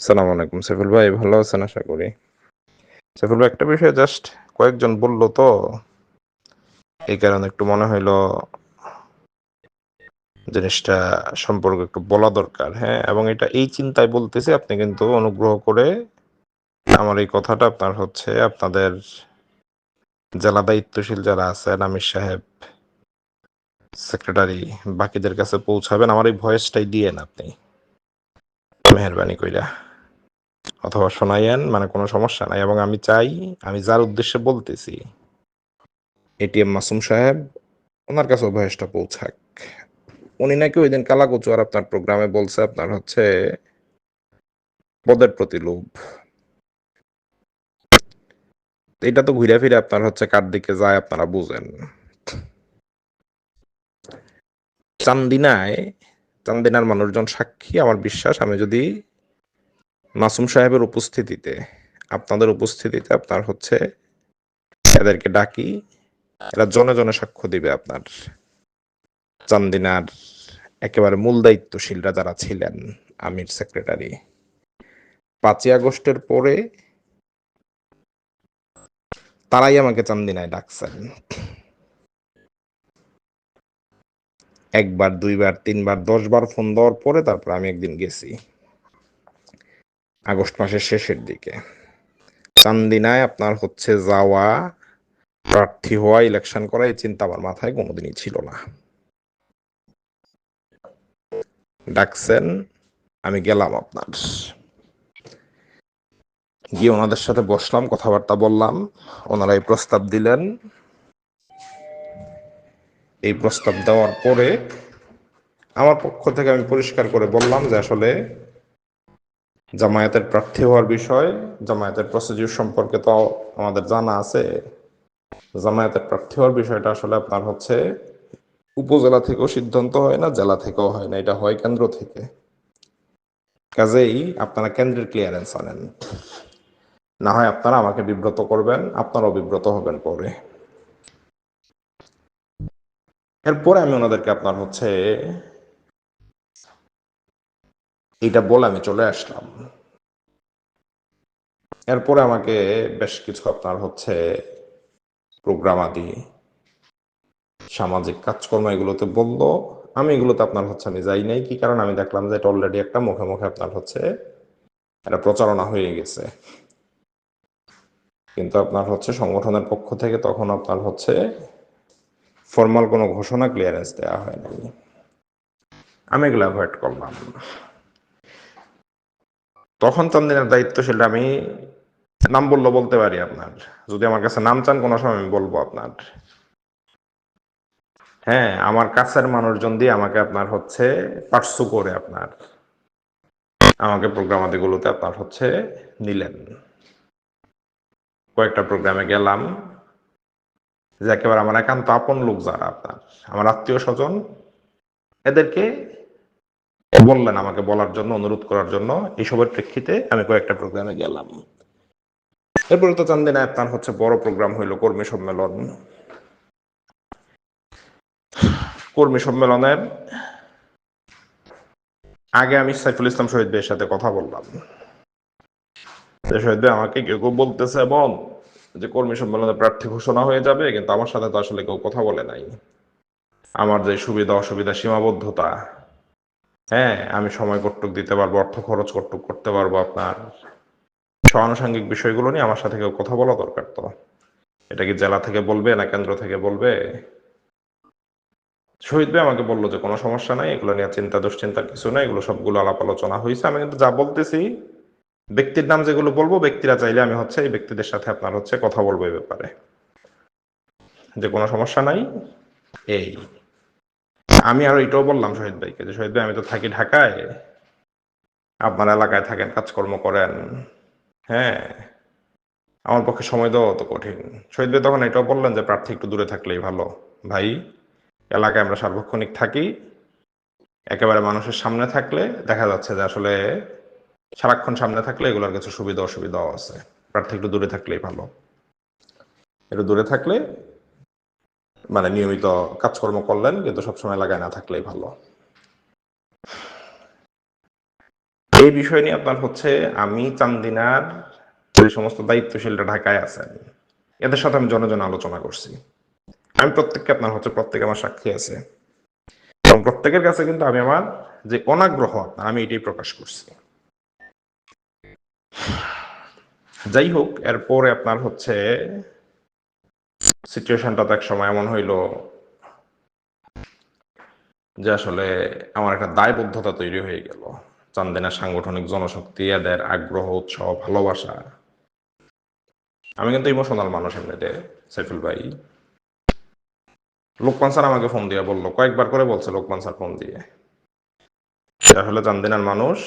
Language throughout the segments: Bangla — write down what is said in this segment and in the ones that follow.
সালাম আলাইকুম। সাইফুল ভাই, ভালো আছেন? আশা করি। সাইফুল ভাই, একটা বিষয় জাস্ট কয়েকজন বলল তো। এই কারণে একটু মনে হইল জিনিসটা সম্পর্কে একটু বলা দরকার হ্যাঁ? এবং এটা এই চিন্তায় বলতেছি, আপনি কিন্তু অনুগ্রহ করে আমার এই কথাটা আপনার হচ্ছে আপনাদের জেলা দায়িত্বশীল যারা আছেন, আমির সাহেব সেক্রেটারি বাকিদের কাছে পৌঁছাবেন। আমার এই ভয়েসটাই দিয়েন আপনি। মেহরবানি কইরা। অথবা শোনাইয়েন মানে কোনো সমস্যা নাই। এবং আমি চাই, আমি যার উদ্দেশ্যে বলতেছি এটিএম মাসুম সাহেব, ওনার কাছে ভয়েসটা পৌঁছাক। উনি নাকি ওই দিন কালাকুচু আর আপনার প্রোগ্রামে বলছে, আপনার হচ্ছে পদের প্রতি লোভ। এটা তো ঘুরে ফিরে আপনার হচ্ছে কার দিকে যায় আপনারা বুঝেন। চান্দিনায়, চান্দিনার মানুষজন সাক্ষী, আমার বিশ্বাস, আমি যদি মাসুম সাহেবের উপস্থিতিতে, আপনাদের উপস্থিতিতে আপনার হচ্ছে এদেরকে ডাকি, এরা জনে জনে সাক্ষ্য দিবে আপনার। চান্দিনার একেবারে মূল দায়িত্বশীলরা যারা ছিলেন, আমির সেক্রেটারি। পাঁচই আগস্টের পরে তারাই আমাকে চান্দিনায় ডাকছেন। একবার, দুইবার, তিনবার, দশবার ফোন দেওয়ার পরে তারপর আমি একদিন গেছি। আগস্ট মাসের শেষের দিকে। চান্দিনায় আপনার হচ্ছে যাওয়া, প্রার্থী হওয়া ইলেকশন করা, এই চিন্তা আমার মাথায় কোনোদিনই ছিল না। ডাকছেন, আমি গেলাম আপনার। গিয়ে ওনাদের সাথে বসলাম, কথাবার্তা বললাম, ওনারা এই প্রস্তাব দিলেন। এই প্রস্তাব দেওয়ার পরে আমার পক্ষ থেকে আমি পরিষ্কার করে বললাম যে আসলে জামায়াতের প্রার্থী হওয়ার বিষয়, জামায়াতের প্রসিডিউর সম্পর্কে তো আমাদের জানা আছে। জামায়াতের প্রার্থী হওয়ার বিষয়টা আসলে আপনার হচ্ছে উপজেলা থেকেও সিদ্ধান্ত হয় না, জেলা থেকেও হয় না, এটা হয় কেন্দ্র থেকে। কাজেই আপনারা কেন্দ্রের ক্লিয়ারেন্স আনেন। না হয় আপনারা আমাকে বিব্রত করবেন, আপনারাও বিব্রত হবেন পরে। এরপরে আমি ওনাদেরকে আপনার হচ্ছে এইটা বলে আমি চলে আসলাম। এরপরে আমাকে বেশ কিছু আপনার হচ্ছে প্রোগ্রাম আদি, সামাজিক কাজকর্ম এগুলোতে বলল। আমি এগুলোতে আপনার হচ্ছে আমি যাই নাই, কি কারণ? আমি দেখলাম যে এটা অলরেডি একটা মুখে মুখে আপনার হচ্ছে এটা প্রচারণা হয়ে গেছে। কিন্তু আপনার হচ্ছে সংগঠনের পক্ষ থেকে তখন আপনার হচ্ছে ফর্মাল কোনো ঘোষণা ক্লিয়ারেন্স দেওয়া হয়নি। আমি এগুলো অ্যাভয়েড করলাম। তখন চান্দিনের দায়িত্বশীল, আমি নাম বলল বলতে পারি আপনার। যদি আমার কাছে নাম চান, কোনো সময় আমি বলব আপনার। হ্যাঁ আমার কাছের মানুষজন দিয়ে আমাকে আপনার হচ্ছে পার্সু করে আপনার। আমাকে প্রোগ্রাম আদিগুলোতে আপনার হচ্ছে নিলেন। কয়েকটা প্রোগ্রামে গেলাম, যে একেবারে আমার একান্ত আপন লোক যারা আপনার। আমার আত্মীয় স্বজন, এদেরকে বললেন আমাকে বলার জন্য, অনুরোধ করার জন্য। এইসবের প্রেক্ষিতে আমি কয়েকটা প্রোগ্রামে গেলাম। এরপরে তো চান্দিনা আপনার হচ্ছে বড় প্রোগ্রাম হইল কর্মী সম্মেলন। কর্মী সম্মেলনের আগে আমি সাইফুল ইসলাম শহীদ ভাইয়ের সাথে কথা বললাম। শহীদ ভাই আমাকে কেউ কেউ বলতেছে এমন যে কর্মী সম্মেলনে প্রার্থী ঘোষণা হয়ে যাবে, কিন্তু আমার সাথে তো আসলে কেউ কথা বলে নাই। আমার যে সুবিধা অসুবিধা সীমাবদ্ধতা হ্যাঁ আমি সময় কর্তৃক দিতে পারব, অর্থ খরচ কর্তৃক করতে পারব আপনার। সহানুষঙ্গিক বিষয়গুলো নিয়ে আমার সাথে কেউ কথা বলা দরকার তো। এটা কি জেলা থেকে বলবে না কেন্দ্র থেকে বলবে? শহীদ ভাই আমাকে বলল যে, কোনো সমস্যা নাই, এগুলো নিয়ে চিন্তা দুশ্চিন্তার কিছু নাই, এগুলো সবগুলো আলাপ আলোচনা হয়েছে আমি কিন্তু যা বলতেছি, ব্যক্তির নাম যেগুলো বলব, ব্যক্তিরা চাইলে আমি হচ্ছে এই ব্যক্তিদের সাথে আপনার হচ্ছে কথা বলব এই ব্যাপারে। যে, কোনো সমস্যা নাই, এই। আমি আরও এটাও বললাম শহীদ ভাইকে যে, শহীদ ভাই, আমি তো থাকি ঢাকায়। আপনার এলাকায় থাকেন, কাজকর্ম করেন। হ্যাঁ আমার পক্ষে সময় দেওয়া তো কঠিন। শহীদ ভাই তখন এটাও বললেন যে, প্রার্থী একটু দূরে থাকলেই ভালো। ভাই, এলাকায় আমরা সার্বক্ষণিক থাকি। একেবারে মানুষের সামনে থাকলে দেখা যাচ্ছে যে, আসলে সারাক্ষণ সামনে থাকলে এগুলোর কিছু সুবিধা, অসুবিধাও আছে। প্রার্থী একটু দূরে থাকলেই ভালো। একটু দূরে থাকলে মানে নিয়মিত কাজকর্ম করলেন, কিন্তু সবসময় এলাকায় না থাকলেই ভালো। এই বিষয় নিয়ে আপনার হচ্ছে, আমি চান্দিনার যে সমস্ত দায়িত্বশীলরা ঢাকায় আছেন, এদের সাথে আমি জনজন আলোচনা করছি। আমি প্রত্যেককে আপনার হচ্ছে, প্রত্যেকে আমার সাক্ষী আছে। এবং প্রত্যেকের কাছে কিন্তু আমি আমার যে অনাগ্রহ আপনার, আমি এটাই প্রকাশ করছি। যাই হোক, এরপরে আপনার হচ্ছে সিচুয়েশনটা তো এক সময় এমন হইল যে আসলে আমার একটা দায়বদ্ধতা তৈরি হয়ে গেল। চান্দিনা সাংগঠনিক জনশক্তি, এদের আগ্রহ, উৎসাহ, ভালোবাসা। আমি কিন্তু ইমোশনাল মানুষ এমনিতে, সাইফুল ভাই। লোকমান স্যার আমাকে ফোন দিয়ে বলল, কয়েকবার করে বলছে লোকমান স্যার ফোন দিয়ে। আসলে চান্দিনার মানুষ,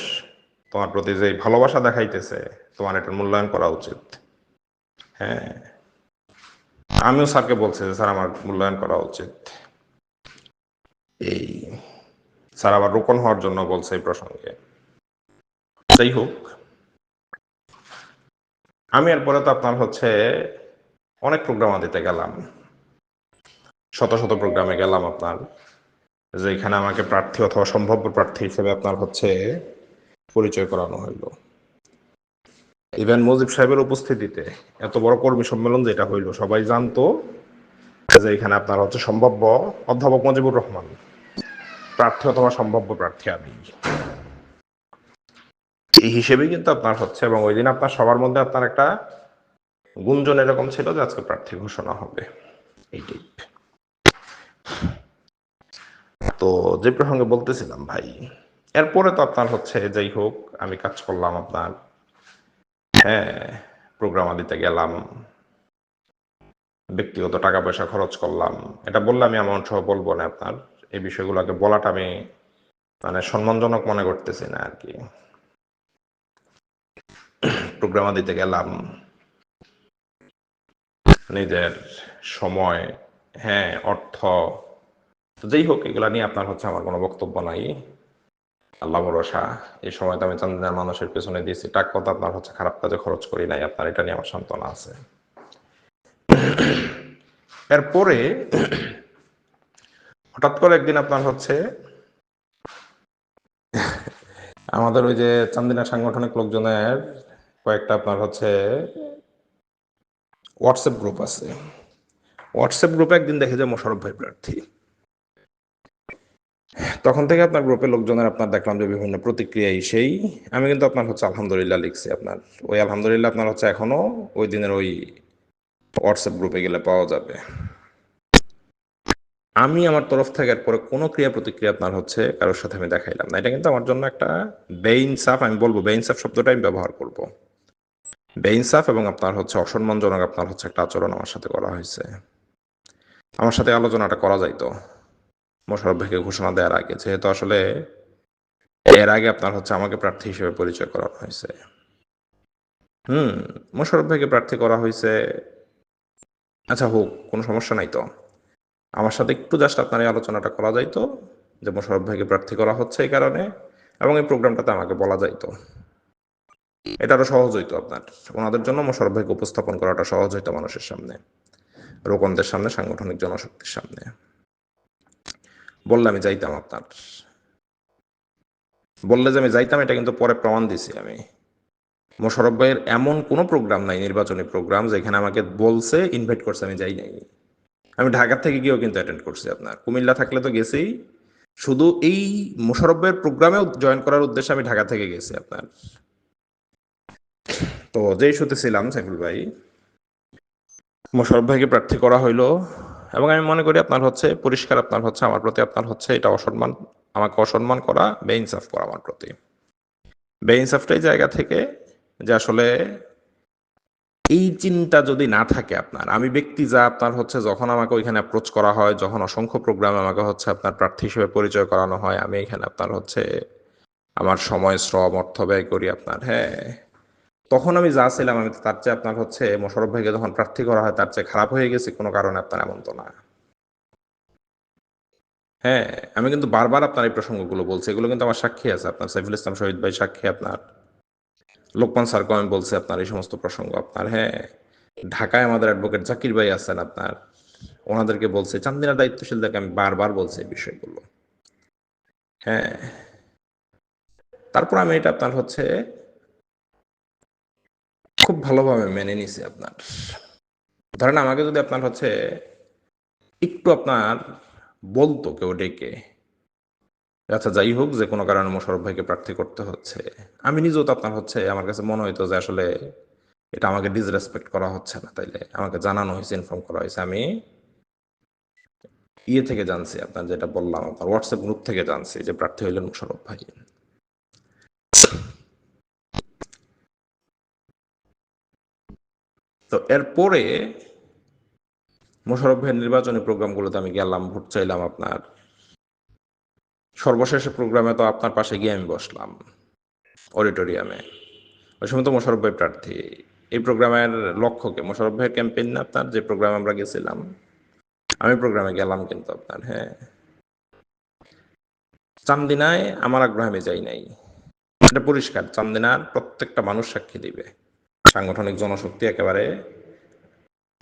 তোমার প্রতি যে ভালোবাসা দেখাইতেছে, তোমার এটার মূল্যায়ন করা উচিত। হ্যাঁ। আমিও স্যারকে বলছি যে, স্যার, আমার মূল্যায়ন করা উচিত। এই স্যার আবার রোপণ হওয়ার জন্য বলছে এই প্রসঙ্গে। যাই হোক, আমি এরপরে তো আপনার হচ্ছে অনেক প্রোগ্রাম দিতে গেলাম। শত শত প্রোগ্রামে গেলাম আপনার, যেখানে আমাকে প্রার্থী অথবা সম্ভাব্য প্রার্থী হিসেবে আপনার হচ্ছে পরিচয় করানো হইল। ইভেন মুজিব সাহেবের উপস্থিতিতে এত বড় কর্মী সম্মেলন যেটা হইল, সবাই জানতো যে এখানে আপনার হচ্ছে সম্ভাব্য অধ্যাপক মুজিবুর রহমান। প্রার্থী অথবা সম্ভাব্য প্রার্থী আমি। এই হিসেবেই কিন্তু আপনার হচ্ছে এবং ওই দিন আপনার সবার মধ্যে আপনার একটা গুঞ্জন এরকম ছিল যে আজকে প্রার্থী ঘোষণা হবে। এই টাইপ তো যে প্রসঙ্গে বলতেছিলাম ভাই, এরপরে তো আপনার হচ্ছে যাই হোক, আমি কাজ করলাম আপনার হ্যাঁ প্রোগ্রাম দিতে গেলাম, ব্যক্তিগত টাকা পয়সা খরচ করলাম। এটা বললে আমি এমন সহ বলব না আপনার। এই বিষয়গুলোকে বলাটা আমি মানে সম্মানজনক মনে করতেছি না আর কি। প্রোগ্রাম দিতে গেলাম, নিজের সময় হ্যাঁ অর্থ যাই হোক, এগুলা নিয়ে আপনার হচ্ছে আমার কোনো বক্তব্য নাই। আল্লাহ ভরসা। এই সময় তো আমি চান্দিনার মানুষের পেছনে দিয়েছি। টাকা কথা আপনার হচ্ছে খারাপ কাজে খরচ করি নাই। আপনার এটা নিয়ে আমার সান্ত্বনা আছে। এরপরে হঠাৎ করে একদিন আপনার হচ্ছে আমাদের ওই যে চান্দিনা সাংগঠনিক লোকজনের কয়েকটা আপনার হচ্ছে হোয়াটসঅ্যাপ গ্রুপ আছে। হোয়াটসঅ্যাপ গ্রুপে একদিন দেখে যে মোশারফ ভাই প্রার্থী। তখন থেকে আপনার গ্রুপের লোকজনের আপনার দেখলাম যে বিভিন্ন প্রতিক্রিয়া সেই। আমি কিন্তু আপনার হচ্ছে আলহামদুলিল্লাহ লিখছি আপনার। ওই আলহামদুলিল্লাহ আপনার হচ্ছে এখনও ওই দিনের ওই হোয়াটসঅ্যাপ গ্রুপে গেলে পাওয়া যাবে। আমি আমার তরফ থেকে এরপরে কোনো ক্রিয়া প্রতিক্রিয়া আপনার হচ্ছে কারোর সাথে আমি দেখাইলাম না। এটা কিন্তু আমার জন্য একটা বেইনসাফ আমি বলব বেইনসাফ শব্দটা আমি ব্যবহার করব। বেইনসাফ এবং আপনার হচ্ছে অসম্মানজনক আপনার হচ্ছে একটা আচরণ আমার সাথে করা হয়েছে। আমার সাথে আলোচনাটা করা যাইতো। মোশারফ ভাইকে ঘোষণা দেওয়ার আগে, যেহেতু আসলে এর আগে আপনার হচ্ছে আমাকে প্রার্থী হিসেবে পরিচয় করানো হয়েছে। হুম মোশারফ ভাইকে প্রার্থী করা হয়েছে। আচ্ছা হোক, কোনো সমস্যা নাই তো। আমার সাথে একটু জাস্ট আপনার এই আলোচনাটা করা যাইতো যে মোশারফ ভাইকে প্রার্থী করা হচ্ছে এই কারণে, এবং এই প্রোগ্রামটাতে আমাকে বলা যাইতো এটা আরও সহজ হইতো আপনার। ওনাদের জন্য মোশারফ ভাইকে উপস্থাপন করাটা সহজ হইতো মানুষের সামনে, রোকনদের সামনে, সাংগঠনিক জনশক্তির সামনে। বললে আমি যাইতাম আপনার। বললে যে আমি যাইতাম, এটা কিন্তু পরে প্রমাণ দিছি আমি। মোশারফ ভাইয়ের এমন কোনো প্রোগ্রাম নাই, নির্বাচনী প্রোগ্রাম, যেখানে আমাকে বলছে ইনভাইট করছে, আমি যাই নাই। আমি ঢাকা থেকে গিয়েও কিন্তু অ্যাটেন্ড করছি আপনার। কুমিল্লা থাকলে তো গেছি। শুধু এই মোশারফের প্রোগ্রামেও জয়েন করার উদ্দেশ্যে আমি ঢাকা থেকে গেছি আপনার। তো যেই শুতে ছিলাম, সাইফুল ভাই মোশারফ ভাইকে প্রার্থী করা হইল। এবং আমি মনে করি আপনার হচ্ছে পরিষ্কার, আপনার হচ্ছে আমার প্রতি, আপনার হচ্ছে এটা অসম্মান, আমাকে অসম্মান করা, বেইনসাফ করা আমার প্রতি। বেইনসাফটাই জায়গা থেকে যে আসলে এই চিন্তা যদি না থাকে আপনার, আমি ব্যক্তি যা আপনার হচ্ছে যখন আমাকে ওইখানে অ্যাপ্রোচ করা হয়, যখন অসংখ্য প্রোগ্রামে আমাকে হচ্ছে আপনার প্রার্থী হিসেবে পরিচয় করানো হয়, আমি এখানে আপনার হচ্ছে আমার সময়, শ্রম, অর্থ ব্যয় করি আপনার হ্যাঁ। তখন আমি যা ছিলাম, আমি তার চেয়ে আপনার হচ্ছে মোশারফ ভাইকে যখন প্রার্থী করা হয়, তার চেয়ে খারাপ হয়ে গেছে, কোনো কারণে আপনার এমন তো না। হ্যাঁ আমি কিন্তু বারবার আপনার এই প্রসঙ্গগুলো বলছি, এগুলো কিন্তু আমার সাক্ষী আছে, আপনার সাইফুল ইসলাম শহীদ ভাই সাক্ষী আপনার। লোকমান স্যারকে আমি বলছি আপনার এই সমস্ত প্রসঙ্গ আপনার হ্যাঁ। ঢাকায় আমাদের অ্যাডভোকেট জাকির ভাই আছেন আপনার, ওনাদেরকে বলছে, চান্দিনা দায়িত্বশীলদেরকে আমি বারবার বলছি এই বিষয়গুলো। হ্যাঁ। তারপর আমি এটা আপনার হচ্ছে খুব ভালোভাবে মেনে নিছি আপনার। ধরেন আমাকে যদি আপনার হচ্ছে একটু আপনার বলতো কেউ ডেকে আচ্ছা যাই হোক, যে কোনো কারণে মোশারফ ভাইকে প্রার্থী করতে হচ্ছে। আমি নিজেও তো আপনার হচ্ছে আমার কাছে মনে হইতো যে আসলে এটা আমাকে ডিসরেসপেক্ট করা হচ্ছে না তাইলে। আমাকে জানানো হয়েছে ইনফর্ম করা হয়েছে। আমি ইয়ে থেকে জানছি আপনার, যেটা বললাম আপনার হোয়াটসঅ্যাপ গ্রুপ থেকে জানছি যে প্রার্থী হইলেন মোশারফ ভাই। তো এরপরে মোশারফ ভাইয়ের নির্বাচনী প্রোগ্রামগুলোতে আমি গেলাম, ভোট চাইলাম আপনার। সর্বশেষ প্রোগ্রামে তো আপনার পাশে গিয়ে আমি বসলাম অডিটোরিয়ামে। ওই সময় তো মোশারফ ভাই প্রার্থী। এই প্রোগ্রামের লক্ষ্যকে মোশারফ ভাইয়ের ক্যাম্পেইন না আপনার? যে প্রোগ্রামে আমরা গেছিলাম। আমি প্রোগ্রামে গেলাম কিন্তু আপনার হ্যাঁ। চান্দিনায় আমার আগ্রহ আমি যাই নাই। এটা পরিষ্কার, চান্দিনার প্রত্যেকটা মানুষ সাক্ষী দিবে। সাংগঠনিক জনশক্তি একেবারে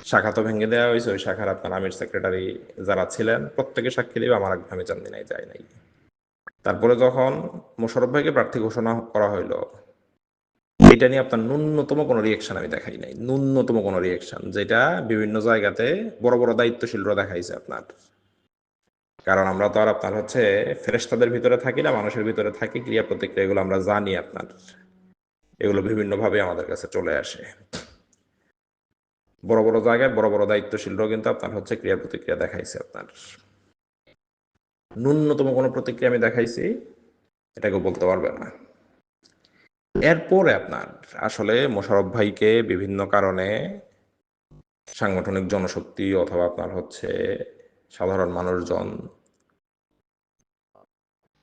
শাখা তো ভেঙে দেওয়া হয়েছে। ওই শাখার আপনার আমির সেক্রেটারি যারা ছিলেন প্রত্যেকে সাক্ষী দিবে, আমার আমি চান্দিনায় যাই নাই। তারপরে যখন মোশারফ ভাইকে প্রার্থী ঘোষণা করা হইল, এটা নিয়ে আপনার ন্যূনতম কোনো রিয়েকশন আমি দেখাই নাই। ন্যূনতম কোনো রিয়েকশন যেটা বিভিন্ন জায়গাতে বড় বড় দায়িত্বশীলরা দেখাইছে আপনার। কারণ আমরা তো আর আপনার হচ্ছে ফেরেস্তাদের ভিতরে থাকি না, মানুষের ভিতরে থাকি ক্রিয়া প্রতিক্রিয়া এগুলো আমরা জানি আপনার। এগুলো বিভিন্নভাবে আমাদের কাছে চলে আসে। বড় বড় জায়গায় বড় বড় দায়িত্বশীলরাও কিন্তু আপনার হচ্ছে ক্রিয়া প্রতিক্রিয়া দেখাইছে আপনার। ন্যূনতম কোনো প্রতিক্রিয়া আমি দেখাইছি এটাকে বলতে পারবে না। এরপরে আপনার আসলে মোশারফ ভাইকে বিভিন্ন কারণে সাংগঠনিক জনশক্তি অথবা আপনার হচ্ছে সাধারণ মানুষজন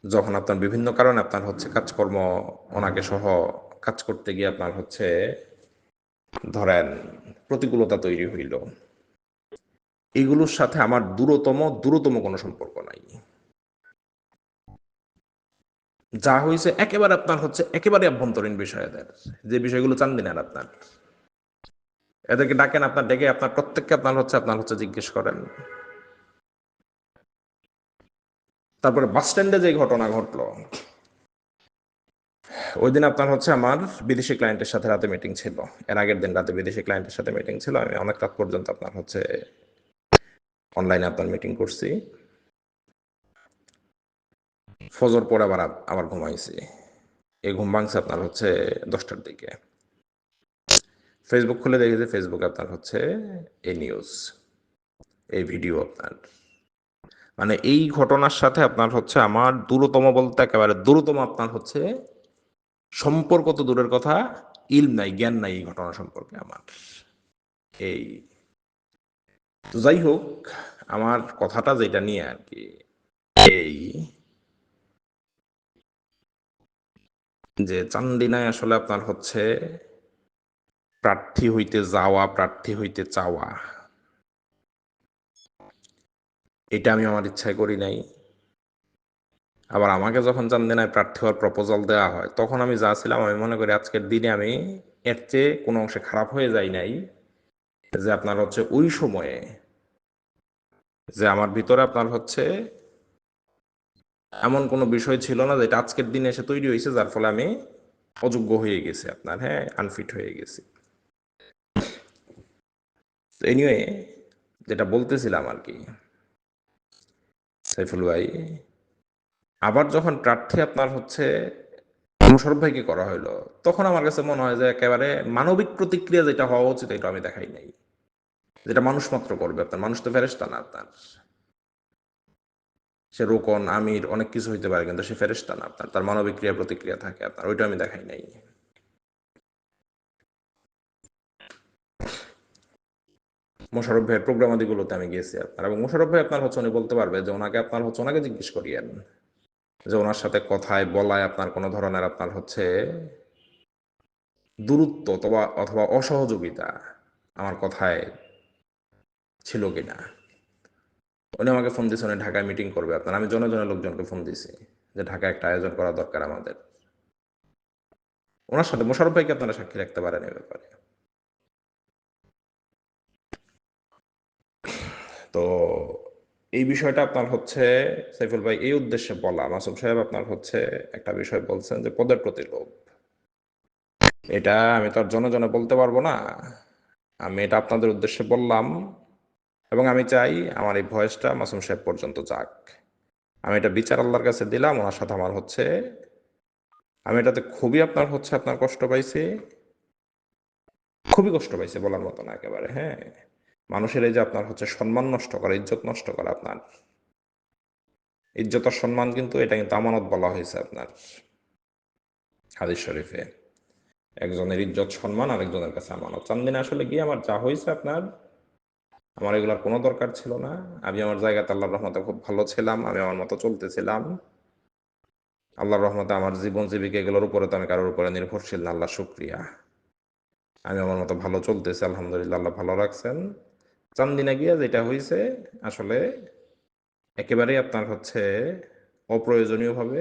যখন আপনার বিভিন্ন কারণে আপনার হচ্ছে কাজকর্ম ওনাকে সহ কাজ করতে গিয়ে আপনার হচ্ছে, ধরেন প্রতিকূলতা তৈরি হইল। এগুলোর সাথে আমার দূরতম দূরতম কোনো সম্পর্ক নাই। যা হয়েছে একেবারে আপনার হচ্ছে, একেবারে অভ্যন্তরীণ বিষয় এদের। যে বিষয়গুলো চান দিন আর আপনার। এদেরকে ডাকেন, আপনার ডেকে, আপনার প্রত্যেককে আপনার হচ্ছে আপনার হচ্ছে জিজ্ঞেস করেন। তারপরে বাস স্ট্যান্ডে যে ঘটনা ঘটলো ওই দিন আপনার হচ্ছে আমার বিদেশি ক্লায়েন্টের সাথে রাতে মিটিং ছিল। এর আগের দিন রাতে বিদেশি ক্লায়েন্টের সাথে মিটিং ছিল। আমি অনেক রাত পর্যন্ত আপনার হচ্ছে অনলাইনে আপনার মিটিং করছি। ফজর পরে আবার আবার ঘুমাইছি। এই ঘুম ভাঙছে আপনার হচ্ছে দশটার দিকে। ফেসবুক খুলে দেখি যে ফেসবুকে আপনার হচ্ছে এই নিউজ এই ভিডিও আপনার। মানে এই ঘটনার সাথে আপনার হচ্ছে আমার দূরতম বলতে একেবারে দূরতম আপনার হচ্ছে সম্পর্ক তো দূরের কথা ইল নাই, জ্ঞান নাই এই ঘটনা সম্পর্কে আমার। এই তো যাই হোক, আমার কথাটা যেটা নিয়ে আর কি, এই যে চান্দিনায় আসলে আপনার হচ্ছে প্রার্থী হইতে যাওয়া, প্রার্থী হইতে চাওয়া। এটা আমি আমার ইচ্ছায় করি নাই। আবার আমাকে যখন চান্দিনায় প্রার্থী হওয়ার প্রপোজাল দেওয়া হয়, তখন আমি যা ছিলাম, আমি মনে করি আজকের দিনে আমি এর চেয়ে কোনো অংশে খারাপ হয়ে যাই নাই যে আপনার হচ্ছে ওই সময়ে, যে আমার ভিতরে আপনার হচ্ছে এমন কোনো বিষয় ছিল না যেটা আজকের দিনে এসে তৈরি হয়েছে, যার ফলে আমি অযোগ্য হয়ে গেছি আপনার হ্যাঁ আনফিট হয়ে গেছি। এনিওয়ে যেটা বলতেছিলাম আর কি, সাইফুল ভাই আবার যখন প্রার্থী আপনার হচ্ছে মোশারফ ভাইকে করা হইল, তখন আমার কাছে মনে হয় যে একেবারে মানবিক প্রতিক্রিয়া যেটা হওয়া উচিত এটা আমি দেখাই নাই। যেটা মানুষ মাত্র করবে আপনার, মানুষ তো ফেরেস্তা না আপনার। সে রোকন, আমির অনেক কিছু হইতে পারে কিন্তু সে ফেরেস্তা না আপনার, তার মানবিক ক্রিয়া প্রতিক্রিয়া থাকে আপনার, ওইটা আমি দেখাই নাই। মোশারফ ভাইয়ের প্রোগ্রাম আদিগুলোতে আমি গেছি আপনার, এবং মোশারফ ভাই আপনার হচ্ছে উনি বলতে পারবে যে ওনাকে, আপনার হচ্ছে ওনাকে জিজ্ঞেস করিয়েন। যে ওনার সাথে কথায় বলায় আপনার কোনো ধরনের আপনার হচ্ছে দূরত্ব অথবা অথবা অসহযোগিতা আমার কথায় ছিল কিনা? উনি আমাকে ফোন দিয়েছে, উনি ঢাকায় মিটিং করবে আপনার। আমি জনে জনে লোকজনকে ফোন দিয়েছি যে ঢাকায় একটা আয়োজন করা দরকার আমাদের। ওনার সাথে মোশারফ ভাইকে আপনারা সাক্ষী রাখতে পারেন এ ব্যাপারে। তো এই বিষয়টা আপনার হচ্ছে সাইফুল ভাই, এই উদ্দেশ্যে বলা। মাসুম সাহেব আপনার হচ্ছে একটা বিষয় বলছেন যে পদের প্রতি লোভ। এটা আমি তো আর জনে জনে বলতে পারব না। আমি এটা আপনাদের উদ্দেশ্যে বললাম এবং আমি চাই আমার এই ভয়েসটা মাসুম সাহেব পর্যন্ত যাক। আমি এটা বিচার আল্লাহর কাছে দিলাম, ওনার সাথে আমার হচ্ছে আমি এটাতে খুবই আপনার হচ্ছে আপনার কষ্ট পাইছি। খুবই কষ্ট পাইছি বলার মতো না একেবারে হ্যাঁ। মানুষের এই যে আপনার হচ্ছে সম্মান নষ্ট করা, ইজ্জত নষ্ট করা আপনার। ইজ্জত আর সম্মান কিন্তু এটা কিন্তু আমানত বলা হয়েছে আপনার। হাদিস শরীফে। একজনের ইজ্জত, সম্মান আরেকজনের কাছে আমানত। চান্দিনে আসলে গিয়ে আমার যা হয়েছে আপনার, আমার এগুলার কোনো দরকার ছিল না। আমি আমার জায়গাতে আল্লাহর রহমতে খুব ভালো ছিলাম, আমি আমার মতো চলতেছিলাম। আল্লাহর রহমতে আমার জীবন জীবিকা এগুলোর উপরে তো আমি কারোর উপরে নির্ভরশীল না, আল্লাহ শুক্রিয়া। আমি আমার মতো ভালো চলতেছি, আলহামদুলিল্লাহ, আল্লাহ ভালো রাখছেন। চান্দিনা গিয়া যেটা হয়েছে আসলে একেবারেই আপনার হচ্ছে অপ্রয়োজনীয়ভাবে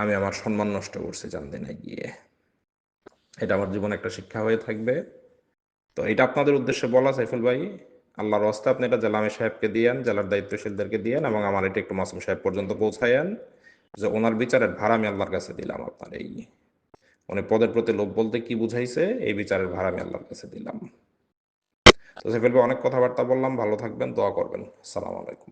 আমি আমার সম্মান নষ্ট করছি চান্দিনা গিয়ে। এটা আমার জীবনে একটা শিক্ষা হয়ে থাকবে। তো এটা আপনাদের উদ্দেশ্যে বলা সাইফুল ভাই, আল্লাহর রাস্তা আপনি এটা জেলামে সাহেবকে দিয়েন, জেলার দায়িত্বশীলদেরকে দিয়েন এবং আমার এটা একটু মাসুম সাহেব পর্যন্ত পৌঁছায়েন যে ওনার বিচারের ভাড়া আমি আল্লাহর কাছে দিলাম আপনার এই। উনি পদের প্রতি লোভ বলতে কি বুঝাইছে, এই বিচারের ভাড়া আমি আল্লাহর কাছে দিলাম। তো সাইফুল অনেক কথাবার্তা বললাম ভালো থাকবেন দোয়া করবেন। আসসালামু আলাইকুম।